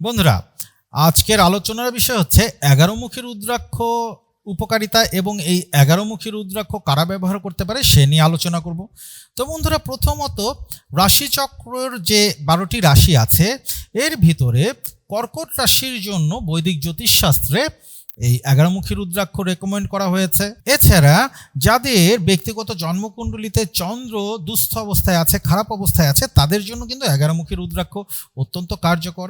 বন্ধুরা, আজকের আলোচনার বিষয় হচ্ছে এগারো মুখী রুদ্রাক্ষ উপকারিতা এবং এই এগারো মুখী রুদ্রাক্ষ কারা ব্যবহার করতে পারে সে নিয়ে আলোচনা করব। তো বন্ধুরা, প্রথমত রাশিচক্রের যে বারোটি রাশি আছে, এর ভিতরে কর্কট রাশির জন্য বৈদিক জ্যোতিষশাস্ত্রে এই এগারোমুখী রুদ্রাক্ষ রেকমেন্ড করা হয়েছে। এছাড়া যাদের ব্যক্তিগত জন্মকুণ্ডলিতে চন্দ্র দুস্থ অবস্থায় আছে, খারাপ অবস্থায় আছে, তাদের জন্য কিন্তু এগারোমুখী রুদ্রাক্ষ অত্যন্ত কার্যকর।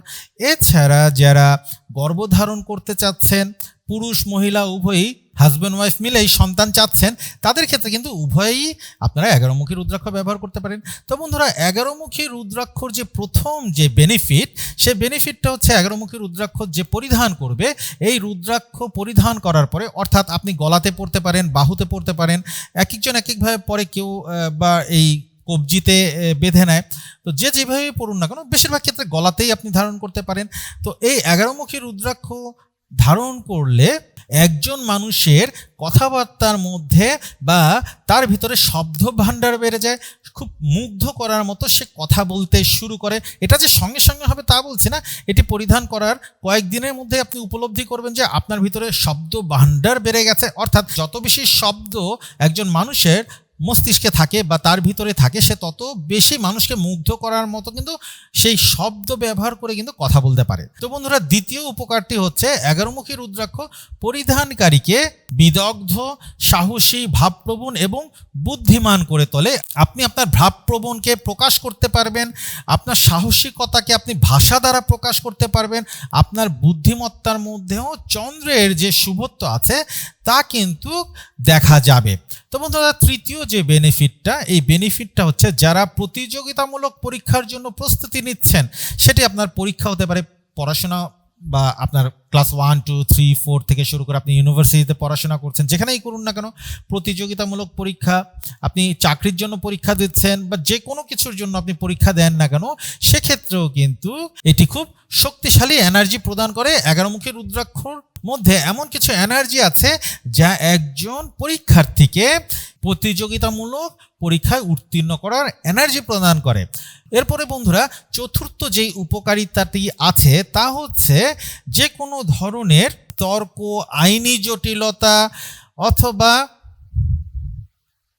এছাড়া যারা গর্ভধারণ করতে চাচ্ছেন, পুরুষ, মহিলা, উভয়ই হাজব্যান্ড ওয়াইফ মিলেই সন্তান চাচ্ছেন, তাদের ক্ষেত্রে কিন্তু উভয়ই আপনারা এগারোমুখী রুদ্রাক্ষ ব্যবহার করতে পারেন। তো বন্ধুরা এগারোমুখী রুদ্রাক্ষর যে প্রথম যে বেনিফিট সে বেনিফিটটা হচ্ছে এগারোমুখী রুদ্রাক্ষ যে পরিধান করবে, এই রুদ্রাক্ষ পরিধান করার পরে, অর্থাৎ আপনি গলাতে পড়তে পারেন, বাহুতে পড়তে পারেন এক একজন এক একভাবে পরে কেউ বা এই কবজিতে বেঁধে নেয়। তো যে যেভাবে পড়ুন না কেন, বেশিরভাগ ক্ষেত্রে গলাতেই আপনি ধারণ করতে পারেন। তো এই এগারোমুখী রুদ্রাক্ষ ধারণ করলে একজন মানুষের কথাবার্তার মধ্যে বা তার ভিতরে শব্দ ভাণ্ডার বেড়ে যায়, খুব মুগ্ধ করার মতো সে কথা বলতে শুরু করে। এটা যে সঙ্গে সঙ্গে হবে তা বলছি না। এটি পরিধান করার কয়েকদিনের মধ্যে আপনি উপলব্ধি করবেন যে আপনার ভিতরে শব্দ ভাণ্ডার বেড়ে গেছে। অর্থাৎ যত বেশি শব্দ একজন মানুষের মস্তিষ্কে থাকে বা তার ভিতরে থাকে, সে তত বেশি মানুষকে মুগ্ধ করার মতো কিন্তু সেই শব্দ ব্যবহার করে কিন্তু কথা বলতে পারে। তো বন্ধুরা, দ্বিতীয় উপকারটি হচ্ছে এগারোমুখী রুদ্রাক্ষ পরিধানকারীকে বিদগ্ধ, সাহসী, ভাবপ্রবণ এবং বুদ্ধিমান করে তোলে। আপনি আপনার ভাবপ্রবণকে প্রকাশ করতে পারবেন, আপনার সাহসিকতাকে আপনি ভাষা দ্বারা প্রকাশ করতে পারবেন, আপনার বুদ্ধিমত্তার মধ্যেও চন্দ্রের যে শুভত্ব আছে তা কিন্তু দেখা যাবে। তো বন্ধুরা, তৃতীয় যে বেনিফিটটা এই বেনিফিটটা হচ্ছে যারা প্রতিযোগিতামূলক পরীক্ষার জন্য প্রস্তুতি নিচ্ছেন, সেটি আপনার পরীক্ষা হতে পারে পড়াশোনা বা আপনার class one two three four থেকে শুরু করে আপনি ইউনিভার্সিটিতে পড়াশোনা করছেন, যেখানেই করুন না কেন, প্রতিযোগিতামূলক পরীক্ষা, আপনি চাকরির জন্য পরীক্ষা দিচ্ছেন বা যে কোনো কিছুর জন্য আপনি পরীক্ষা দেন না কেন, সেক্ষেত্রেও কিন্তু এটি খুব শক্তিশালী এনার্জি প্রদান করে। এগারোমুখী রুদ্রাক্ষর মধ্যে এমন কিছু এনার্জি আছে যা একজন পরীক্ষার্থীকে প্রতিযোগিতামূলক পরীক্ষায় উত্তীর্ণ করার এনার্জি প্রদান করে। এরপরে বন্ধুরা, চতুর্থ যেই উপকারিতাটি আছে তা হচ্ছে যে কোনো ধরনের তর্ক, আইনি জটিলতা অথবা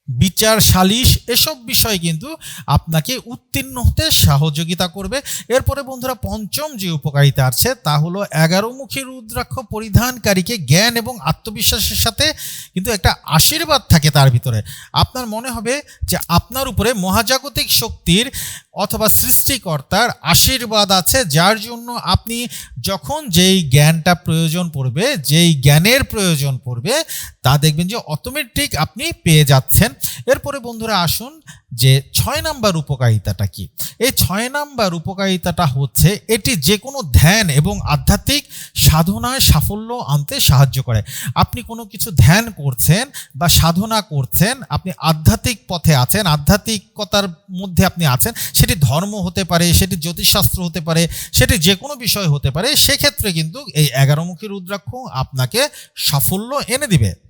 বিচার, সালিশ এসব বিষয় কিন্তু আপনাকে উত্তীর্ণ হতে সহযোগিতা করবে। এরপরে বন্ধুরা পঞ্চম যে উপকারিতা আছে তা হলো এগারোমুখী রুদ্রাক্ষ পরিধানকারীকে জ্ঞান এবং আত্মবিশ্বাসের সাথে কিন্তু একটা আশীর্বাদ থাকে তার ভিতরে। আপনার মনে হবে যে আপনার উপরে মহাজাগতিক শক্তির অথবা সৃষ্টিকর্তার আশীর্বাদ আছে, যার জন্য আপনি যখন যেই জ্ঞানটা প্রয়োজন পড়বে, যেই জ্ঞানের প্রয়োজন পড়বে, তা দেখবেন যে অটোমেটিক আপনি পেয়ে যাচ্ছেন। এরপরে বন্ধুরা আসুন যে ছয় নাম্বার উপকারিতাটা কি? এই ছয় নাম্বার উপকারিতাটা হচ্ছে এটি যে কোনো ধ্যান এবং আধ্যাত্মিক সাধনায় সাফল্য আনতে সাহায্য করে। আপনি কোনো কিছু ধ্যান করছেন বা সাধনা করছেন, আপনি আধ্যাত্মিক পথে আছেন, আধ্যাত্মিকতার মধ্যে আপনি আছেন, সেটি ধর্ম হতে পারে, সেটি জ্যোতিষশাস্ত্র হতে পারে, সেটি যে কোনো বিষয় হতে পারে, সেক্ষেত্রে কিন্তু এই এগারোমুখী রুদ্রাক্ষ আপনাকে সাফল্য এনে দিবে।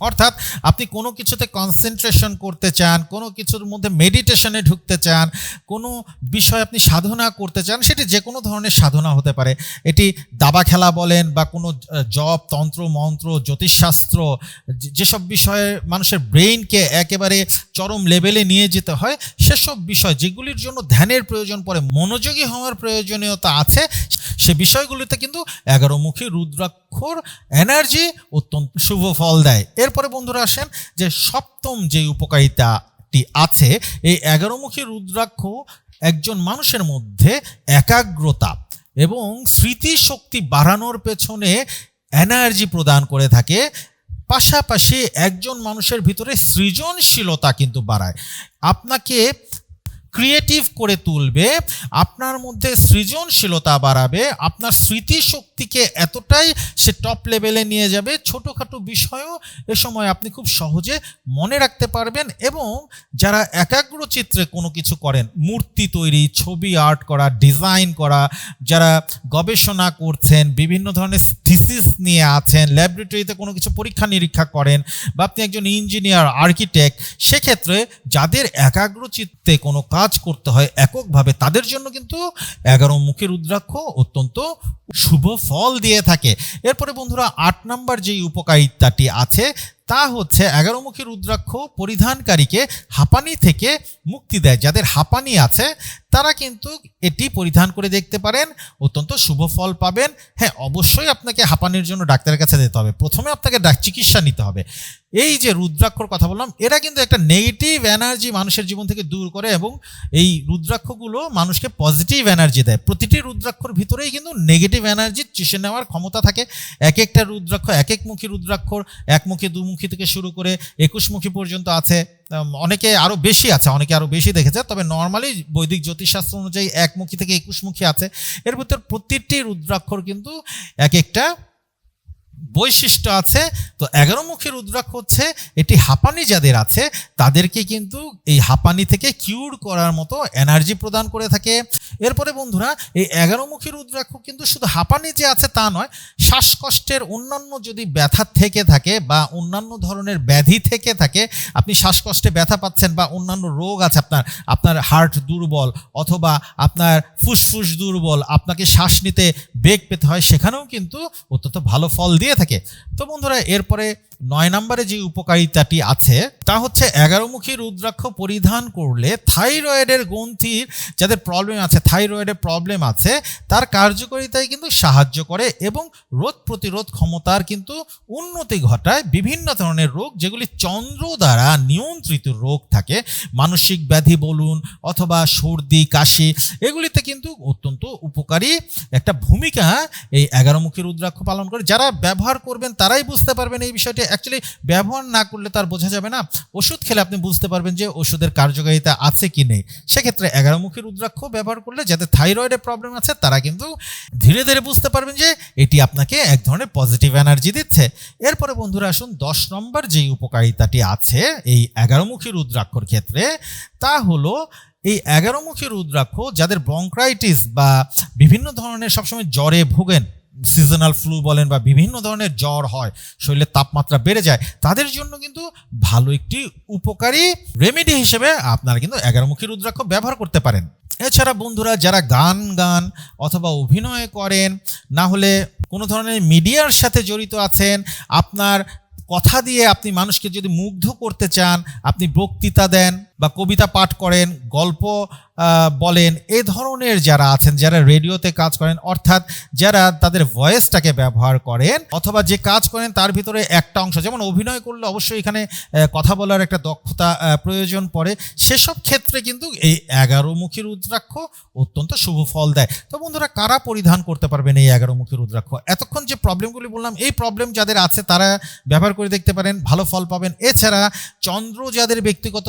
অর্থাৎ আপনি কোনো কিছুতে কনসেন্ট্রেশন করতে চান, কোনো কিছুর মধ্যে মেডিটেশনে ঢুকতে চান, কোনো বিষয় আপনি সাধনা করতে চান, সেটি যে কোনো ধরনের সাধনা হতে পারে। এটি দাবা খেলা বলেন বা কোনো জপ, তন্ত্র, মন্ত্র, জ্যোতিষশাস্ত্র যেসব বিষয়ে মানুষের ব্রেইনকে একেবারে চরম লেভেলে নিয়ে যেতে হয়, সেসব বিষয় যেগুলির জন্য ধ্যানের প্রয়োজন পড়ে, মনোযোগী হওয়ার প্রয়োজনীয়তা আছে সে বিষয়গুলিতে কিন্তু এগারোমুখী রুদ্রাক্ষর এনার্জি অত্যন্ত শুভ ফল দেয়। এরপরে বন্ধুরা আসেন যে সপ্তম যে উপকারিতাটি আছে, এই এগারোমুখী রুদ্রাক্ষ একজন মানুষের মধ্যে একাগ্রতা এবং স্মৃতিশক্তি বাড়ানোর পেছনে এনার্জি প্রদান করে থাকে। পাশাপাশি একজন মানুষের ভিতরে সৃজনশীলতা কিন্তু বাড়ায়। আপনাকে ক্রিয়েটিভ করে তুলবে, আপনার মধ্যে সৃজনশীলতা বাড়াবে, আপনার স্মৃতিশক্তিকে এতটাই সে টপ লেভেলে নিয়ে যাবে, ছোটোখাটো বিষয়ও এ সময় আপনি খুব সহজে মনে রাখতে পারবেন এবং যারা একাগ্র চিত্রে কোনো কিছু করেন, মূর্তি তৈরি, ছবি আর্ট করা ডিজাইন করা, যারা গবেষণা করছেন, বিভিন্ন ধরনের থিসিস নিয়ে আছেন ল্যাবরেটরিতে কোনো কিছু পরীক্ষা নিরীক্ষা করেন বা আপনি একজন ইঞ্জিনিয়ার আর্কিটেক্ট সেক্ষেত্রে যাদের একাগ্র চিত্তে কোনো কাজ কাজ করতে হয় এককভাবে, তাদের জন্য কিন্তু এগারো মুখী রুদ্রাক্ষ অত্যন্ত শুভ ফল দিয়ে থাকে। এরপরে বন্ধুরা, আট নাম্বার যেই উপকারিতাটি আছে তা হচ্ছে এগারোমুখী রুদ্রাক্ষ পরিধানকারীকে হাঁপানি থেকে মুক্তি দেয়। যাদের হাঁপানি আছে, তারা কিন্তু এটি পরিধান করে দেখতে পারেন। অত্যন্ত শুভ ফল পাবেন। হ্যাঁ অবশ্যই আপনাকে হাঁপানির জন্য ডাক্তারের কাছে যেতে হবে। প্রথমে আপনাকে ডাক চিকিৎসা নিতে হবে। এই যে রুদ্রাক্ষর কথা বললাম, এরা কিন্তু একটা নেগেটিভ এনার্জি মানুষের জীবন থেকে দূর করে এবং এই রুদ্রাক্ষগুলো মানুষকে পজিটিভ এনার্জি দেয়। প্রতিটি রুদ্রাক্ষর ভিতরেই কিন্তু নেগেটিভ এনার্জি চুষে নেওয়ার ক্ষমতা থাকে। এক একটা রুদ্রাক্ষ এক একমুখী রুদ্রাক্ষর, একমুখী, দুমুখী থেকে শুরু করে একুশমুখী পর্যন্ত আছে। অনেকে আরও বেশি আছে, অনেকে আরও বেশি দেখেছে, তবে নর্মালি বৈদিক জ্যোতিষশাস্ত্র অনুযায়ী একমুখী থেকে একুশমুখী আছে। এর ভিতর প্রতিটি রুদ্রাক্ষর কিন্তু এক একটা বৈশিষ্ট্য আছে। তো এগারো মুখী রুদ্রাক্ষ হচ্ছে, এটি হাঁপানি যাদের আছে, তাদেরকে কিন্তু এই হাঁপানি থেকে কিউর করার মতো এনার্জি প্রদান করে থাকে। এরপরে বন্ধুরা, এই এগারো মুখী রুদ্রাক্ষ কিন্তু শুধু হাঁপানি যে আছে তা নয়, শ্বাসকষ্টের অন্যান্য যদি ব্যথা থেকে থাকে বা অন্যান্য ধরনের ব্যাধি থেকে থাকে, আপনি শ্বাসকষ্টে ব্যথা পাচ্ছেন বা অন্যান্য রোগ আছে আপনার আপনার হার্ট দুর্বল অথবা আপনার ফুসফুস দুর্বল, আপনাকে শ্বাস নিতে বেগ পেতে হয়, সেখানেও কিন্তু অত্যন্ত ভালো ফল দিয়ে থাকে। তো বন্ধুরা, এরপরে নয় নম্বরে যে উপকারিতাটি আছে, তা হচ্ছে এগারোমুখী রুদ্রাক্ষ পরিধান করলে থাইরয়েডের গ্রন্থির যাদের প্রবলেম আছে, থাইরয়েডের প্রবলেম আছে, তার কার্যকারিতায় কিন্তু সাহায্য করে এবং রোগ প্রতিরোধ ক্ষমতার কিন্তু উন্নতি ঘটায়। বিভিন্ন ধরনের রোগ, যেগুলি চন্দ্র দ্বারা নিয়ন্ত্রিত রোগ থাকে, মানসিক ব্যাধি বলুন অথবা সর্দি, কাশি, এগুলিতে কিন্তু অত্যন্ত উপকারী একটা ভূমিকা এই এগারোমুখী রুদ্রাক্ষ পালন করে। যারা ব্যবহার করবেন, তারাই বুঝতে পারবেন এই বিষয়টি। অ্যাকচুয়ালি ব্যবহার না করলে তার বোঝা যাবে না। ওষুধ খেলে আপনি বুঝতে পারবেন যে ওষুধের কার্যকারিতা আছে কি নেই। সেক্ষেত্রে এগারো এগারোমুখী রুদ্রাক্ষ ব্যবহার করলে যাদের থাইরয়েডের প্রবলেম আছে, তারা কিন্তু ধীরে ধীরে বুঝতে পারবেন যে এটি আপনাকে এক ধরনের পজিটিভ এনার্জি দিচ্ছে। এরপরে বন্ধুরা আসুন, দশ নম্বর যেই উপকারিতাটি আছে এই এগারো এগারোমুখী রুদ্রাক্ষর ক্ষেত্রে, তা হলো এই এগারো এগারোমুখী রুদ্রাক্ষ যাদের ব্রঙ্ক্রাইটিস বা বিভিন্ন ধরনের সবসময় জ্বরে ভোগেন সিজনাল ফ্লু বলেন বা বিভিন্ন ধরনের জ্বর হয়, শরীরের তাপমাত্রা বেড়ে যায়, তাদের জন্য কিন্তু ভালো একটি উপকারী রেমেডি হিসেবে আপনারা কিন্তু এগারোমুখী রুদ্রাক্ষ ব্যবহার করতে পারেন। এছাড়া বন্ধুরা, যারা গান গান অথবা অভিনয় করেন, না হলে কোনো ধরনের মিডিয়ার সাথে জড়িত আছেন, আপনার কথা দিয়ে আপনি মানুষকে যদি মুগ্ধ করতে চান, আপনি বক্তৃতা দেন বা কবিতা পাঠ করেন, গল্প বলেন, এ ধরনের যারা আছেন, যারা রেডিওতে কাজ করেন, অর্থাৎ যারা তাদের ভয়েসটাকে ব্যবহার করেন অথবা যে কাজ করেন তার ভিতরে একটা অংশ, যেমন অভিনয় করলে অবশ্যই এখানে কথা বলার একটা দক্ষতা প্রয়োজন পড়ে। সেসব ক্ষেত্রে কিন্তু এই এগারো মুখী রুদ্রাক্ষ অত্যন্ত শুভ ফল দেয়। তো বন্ধুরা, কারা পরিধান করতে পারবেন এই এগারো মুখী রুদ্রাক্ষ? এতক্ষণ যে প্রবলেমগুলি বললাম, এই প্রবলেম যাদের আছে তারা ব্যবহার করে দেখতে পারেন, ভালো ফল পাবেন। এছাড়া চন্দ্র যাদের ব্যক্তিগত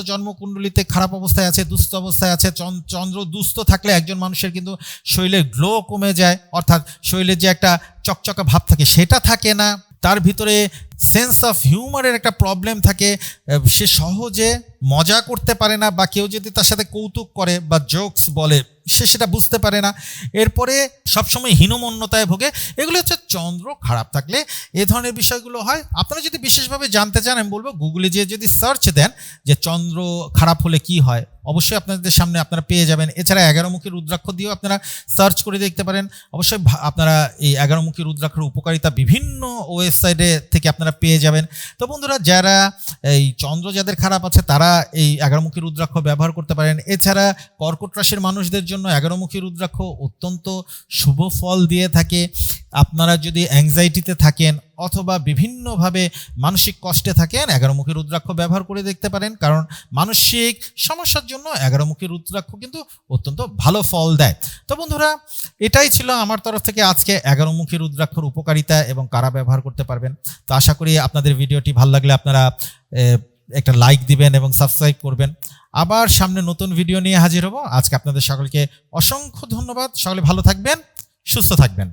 জন্মকুণ্ডলিতে খারাপ অবস্থায় আছে, দুস্থ অবস্থায় আছে, চন- চন্দ্র দুস্থ থাকলে একজন মানুষের কিন্তু শরীরের গ্লো কমে যায়, অর্থাৎ শরীরের যে একটা চকচকা ভাব থাকে সেটা থাকে না। তার ভিতরে সেন্স অফ হিউমারের একটা প্রবলেম থাকে সে সহজে মজা করতে পারে না বা কেউ যদি তার সাথে কৌতুক করে বা জোকস বলে, সে সেটা বুঝতে পারে না। এরপরে সবসময় হীনমন্যতায় ভোগে। এগুলো হচ্ছে চন্দ্র খারাপ থাকলে এ ধরনের বিষয়গুলো হয়। আপনারা যদি বিশেষভাবে জানতে চান, আমি বলব গুগলে যেয়ে যদি সার্চ দেন যে চন্দ্র খারাপ হলে কি হয়, অবশ্যই আপনাদের সামনে আপনারা পেয়ে যাবেন। এছাড়া এগারো এগারোমুখী রুদ্রাক্ষ দিয়েও আপনারা সার্চ করে দেখতে পারেন। অবশ্যই আপনারা এই এগারো এগারোমুখী রুদ্রাক্ষের উপকারিতা বিভিন্ন ওয়েবসাইটে থেকে আপনারা পেয়ে যাবেন। তো বন্ধুরা, যারা এই চন্দ্র যাদের খারাপ আছে, তারা এই এগারোমুখী রুদ্রাক্ষ ব্যবহার করতে পারেন। এছাড়া কর্কট রাশির মানুষদের জন্য এগারোমুখী রুদ্রাক্ষ অত্যন্ত শুভ ফল দিয়ে থাকে। আপনারা যদি অ্যাংজাইটিতে থাকেন অথবা বিভিন্নভাবে মানসিক কষ্টে থাকেন এগারোমুখী রুদ্রাক্ষ ব্যবহার করে দেখতে পারেন, কারণ মানসিক সমস্যার জন্য এগারোমুখী রুদ্রাক্ষ কিন্তু অত্যন্ত ভালো ফল দেয়। তো বন্ধুরা, এটাই ছিল আমার তরফ থেকে আজকে এগারোমুখী রুদ্রাক্ষর উপকারিতা এবং কারা ব্যবহার করতে পারবেন। তো আশা করি আপনাদের ভিডিওটি ভালো লাগলে আপনারা একটা লাইক দিবেন এবং সাবস্ক্রাইব করবেন। আবার সামনে নতুন ভিডিও নিয়ে হাজির হব। আজকে আপনাদের সকলকে অসংখ্য ধন্যবাদ। সকলে ভালো থাকবেন, সুস্থ থাকবেন।